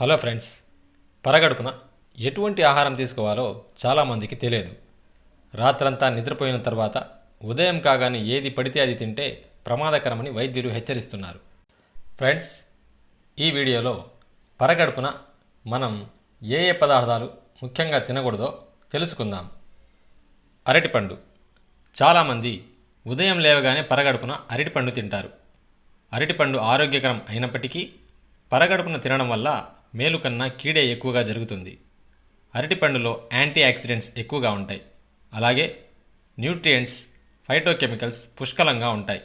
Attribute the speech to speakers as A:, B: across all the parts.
A: Hello friends పరగడుపున ఎటువంటి ఆహారం తీసుకోవాలో చాలామందికి తెలియదు. రాత్రంతా నిద్రపోయిన తర్వాత ఉదయం కాగానే ఏది పడితే అది తింటే ప్రమాదకరమని వైద్యులు హెచ్చరిస్తున్నారు. ఫ్రెండ్స్ ఈ వీడియోలో పరగడుపున మనం ఏ ఏ పదార్థాలు ముఖ్యంగా తినకూడదో తెలుసుకుందాం. అరటిపండు. చాలామంది ఉదయం లేవగానే పరగడుపున అరటిపండు తింటారు. అరటిపండు ఆరోగ్యకరం అయినప్పటికీ పరగడుపున తినడం వల్ల మేలు కన్నా కీడే ఎక్కువగా జరుగుతుంది. అరటిపండులో యాంటీ ఆక్సిడెంట్స్ ఎక్కువగా ఉంటాయి. అలాగే న్యూట్రియంట్స్ ఫైటోకెమికల్స్ పుష్కలంగా ఉంటాయి.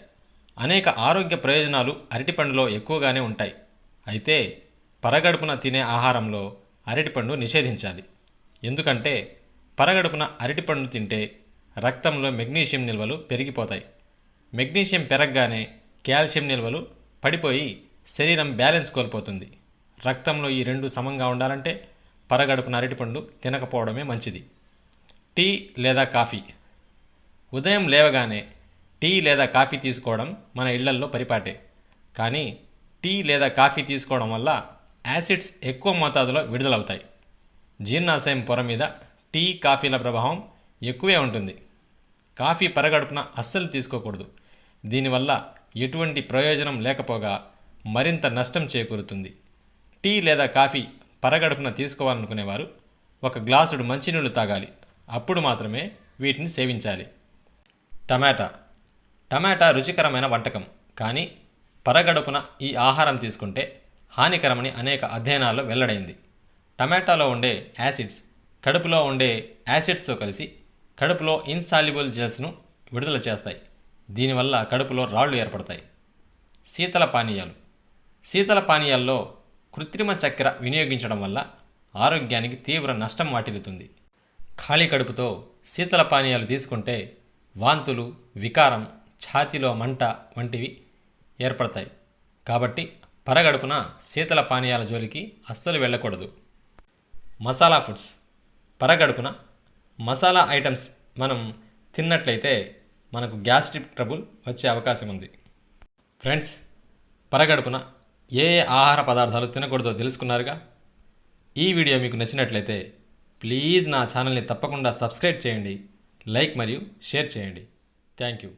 A: అనేక ఆరోగ్య ప్రయోజనాలు అరటిపండులో ఎక్కువగానే ఉంటాయి. అయితే పరగడుపున తినే ఆహారంలో అరటిపండు నిషేధించాలి. ఎందుకంటే పరగడుపున అరటిపండు తింటే రక్తంలో మెగ్నీషియం నిల్వలు పెరిగిపోతాయి. మెగ్నీషియం పెరగగానే కాల్షియం నిల్వలు పడిపోయి శరీరం బ్యాలెన్స్ కోల్పోతుంది. రక్తంలో ఈ రెండు సమంగా ఉండాలంటే పరగడుపున అరటిపండు తినకపోవడమే మంచిది. టీ లేదా కాఫీ. ఉదయం లేవగానే టీ లేదా కాఫీ తీసుకోవడం మన ఇళ్ళల్లో పరిపాటే. కానీ టీ లేదా కాఫీ తీసుకోవడం వల్ల యాసిడ్స్ ఎక్కువ మోతాదులో విడుదలవుతాయి. జీర్ణాశయం పొర మీద టీ కాఫీల ప్రభావం ఎక్కువే ఉంటుంది. కాఫీ పరగడుపున అస్సలు తీసుకోకూడదు. దీనివల్ల ఎటువంటి ప్రయోజనం లేకపోగా మరింత నష్టం చేకూరుతుంది. టీ లేదా కాఫీ పరగడుపున తీసుకోవాలనుకునేవారు. ఒక గ్లాసుడు మంచినీళ్ళు తాగాలి. అప్పుడు మాత్రమే వీటిని సేవించాలి. టమాటా. టమాటా రుచికరమైన వంటకం. కానీ పరగడుపున ఈ ఆహారం తీసుకుంటే హానికరమని అనేక అధ్యయనాల్లో వెల్లడైంది. టమాటాలో ఉండే యాసిడ్స్ కడుపులో ఉండే యాసిడ్స్తో కలిసి కడుపులో ఇన్సాల్యుబుల్ జెల్స్ను విడుదల చేస్తాయి. దీనివల్ల కడుపులో రాళ్ళు ఏర్పడతాయి. శీతల పానీయాలు. శీతల పానీయాల్లో కృత్రిమ చక్కెర వినియోగించడం వల్ల ఆరోగ్యానికి తీవ్ర నష్టం వాటిల్లుతుంది. ఖాళీ కడుపుతో శీతల పానీయాలు తీసుకుంటే వాంతులు వికారం ఛాతీలో మంట వంటివి ఏర్పడతాయి. కాబట్టి పరగడుపున శీతల పానీయాల జోలికి అస్సలు వెళ్ళకూడదు. మసాలా ఫుడ్స్. పరగడుపున మసాలా ఐటమ్స్ మనం తిన్నట్లయితే మనకు గ్యాస్ట్రిక్ ట్రబుల్ వచ్చే అవకాశం ఉంది. ఫ్రెండ్స్ పరగడుపున ఏ ఆహార పదార్థాలు తినకూడదో తెలుసుకున్నారుగా? ఈ వీడియో మీకు నచ్చినట్లయితే ప్లీజ్ నా ఛానల్ని తప్పకుండా సబ్స్క్రైబ్ చేయండి లైక్ మరియు షేర్ చేయండి. Thank you.